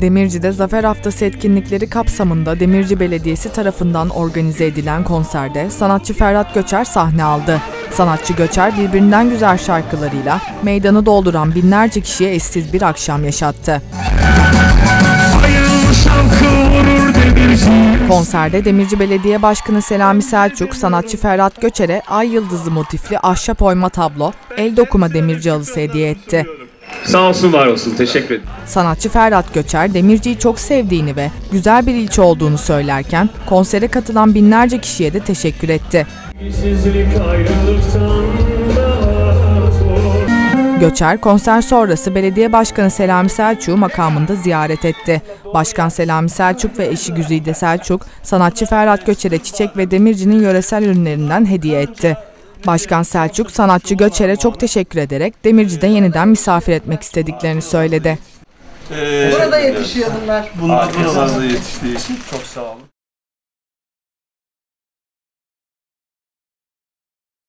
Demirci'de Zafer Haftası etkinlikleri kapsamında Demirci Belediyesi tarafından organize edilen konserde sanatçı Ferhat Göçer sahne aldı. Sanatçı Göçer birbirinden güzel şarkılarıyla meydanı dolduran binlerce kişiye eşsiz bir akşam yaşattı. Konserde Demirci Belediye Başkanı Selami Selçuk, sanatçı Ferhat Göçer'e ay yıldızı motifli ahşap oyma tablo, el dokuma demirci halısı hediye etti. Sağ olsun var olsun teşekkür ederim. Sanatçı Ferhat Göçer, Demirci'yi çok sevdiğini ve güzel bir ilçe olduğunu söylerken konsere katılan binlerce kişiye de teşekkür etti. Göçer, konser sonrası belediye başkanı Selami Selçuk'u makamında ziyaret etti. Başkan Selami Selçuk ve eşi Güzide Selçuk, sanatçı Ferhat Göçer'e çiçek ve Demirci'nin yöresel ürünlerinden hediye etti. Başkan Selçuk, sanatçı Göçer'e çok teşekkür ederek Demirci'de yeniden misafir etmek istediklerini söyledi. Burada yetişiyor bunlar. Bunlar buralarda yetiştiği için çok sağ olun.